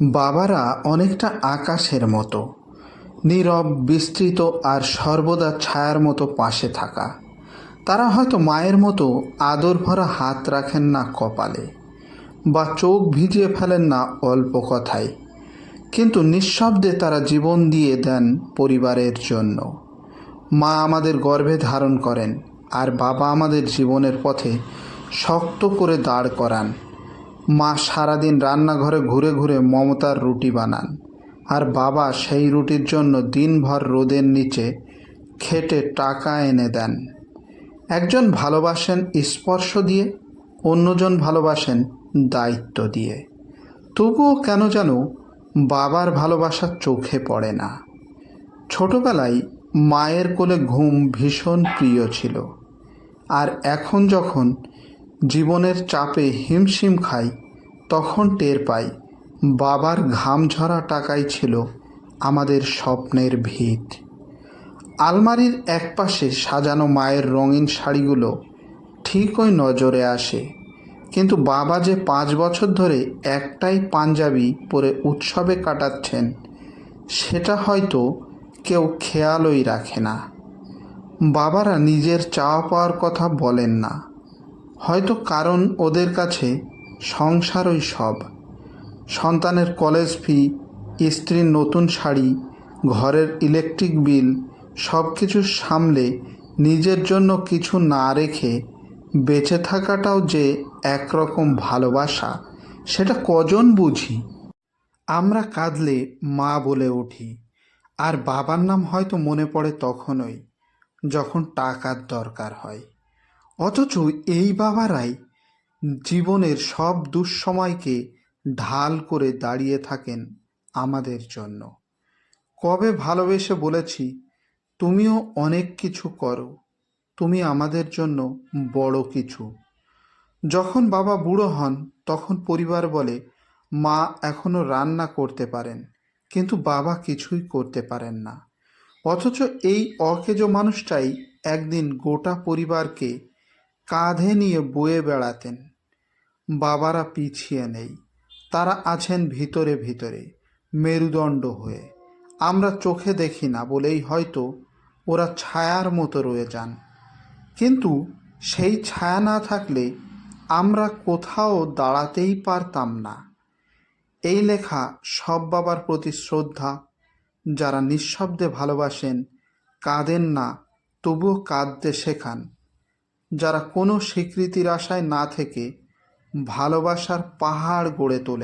বাবারা অনেকটা আকাশের মতো, নীরব, বিস্তৃত আর সর্বদা ছায়ার মতো পাশে থাকা। তারা হয়তো মায়ের মতো আদর ভরা হাত রাখেন না কপালে বা চোখ ভিজিয়ে ফেলেন না অল্প কথায়, কিন্তু নিঃশব্দে তারা জীবন দিয়ে দেন পরিবারের জন্য। মা আমাদের গর্ভে ধারণ করেন আর বাবা আমাদের জীবনের পথে শক্ত করে দাঁড় করান। মা সারাদিন রান্নাঘরে ঘুরে ঘুরে মমতার রুটি বানান। আর বাবা সেই রুটির জন্য দিনভর রোদের নিচে খেটে টাকা এনে দেন। একজন ভালোবাসেন স্পর্শ দিয়ে, অন্যজন ভালোবাসেন দায়িত্ব দিয়ে। তবুও কেন যেন বাবার ভালোবাসা চোখে পড়ে না। ছোটবেলায় মায়ের কোলে ঘুম ভীষণ প্রিয় ছিল। আর এখন যখন জীবনের চাপে হিমশিম খাই, তখন টের পাই, বাবার ঘাম ঝরা টাকাই ছিল আমাদের স্বপ্নের ভিত। আলমারির একপাশে সাজানো মায়ের রঙিন শাড়িগুলো ঠিকই নজরে আসে, কিন্তু বাবা যে পাঁচ বছর ধরে একটাই পাঞ্জাবি পরে উৎসবে কাটাচ্ছেন, সেটা হয়তো কেউ খেয়ালই রাখে না। বাবারা নিজের চাওয়া পাওয়ার কথা বলেন না। হয়তো কারণ ওদের কাছে সংসারই সব। সন্তানের কলেজ ফি, স্ত্রীর নতুন শাড়ি, ঘরের ইলেকট্রিক বিল সব কিছু সামলে নিজের জন্য কিছু না রেখে বেঁচে থাকাটাও যে একরকম ভালোবাসা, সেটা কজন বুঝি? আমরা কাঁদলে মা বলে উঠি, আর বাবার নাম হয়তো মনে পড়ে তখনই, যখন টাকার দরকার হয়। অথচ এই বাবারাই জীবনের সব দুঃসময়কে ঢাল করে দাঁড়িয়ে থাকেন আমাদের জন্য। কবে ভালোবেসে বলেছি, তুমিও অনেক কিছু করো, তুমি আমাদের জন্য বড় কিছু। যখন বাবা বুড়ো হন, তখন পরিবার বলে, মা এখনও রান্না করতে পারেন, কিন্তু বাবা কিছুই করতে পারেন না। অথচ এই অকেজো মানুষটাই একদিন গোটা পরিবারকে কাঁধে নিয়ে বয়ে বেড়াতেন। বাবারা পিছিয়ে নেই। তারা আছেন ভিতরে ভিতরে, মেরুদণ্ড হয়ে। আমরা চোখে দেখি না বলেই হয়তো ওরা ছায়ার মতো রয়ে যান। কিন্তু সেই ছায়া না থাকলে আমরা কোথাও দাঁড়াতেই পারতাম না। এই লেখা সব বাবার প্রতি শ্রদ্ধা। যারা নিঃশব্দে ভালোবাসেন, কাঁদেন না, তবুও কাঁদতে শেখান। যারা কোনো স্বীকৃতির আশায় না থেকে ভালোবাসার পাহাড় গড়ে তোলে।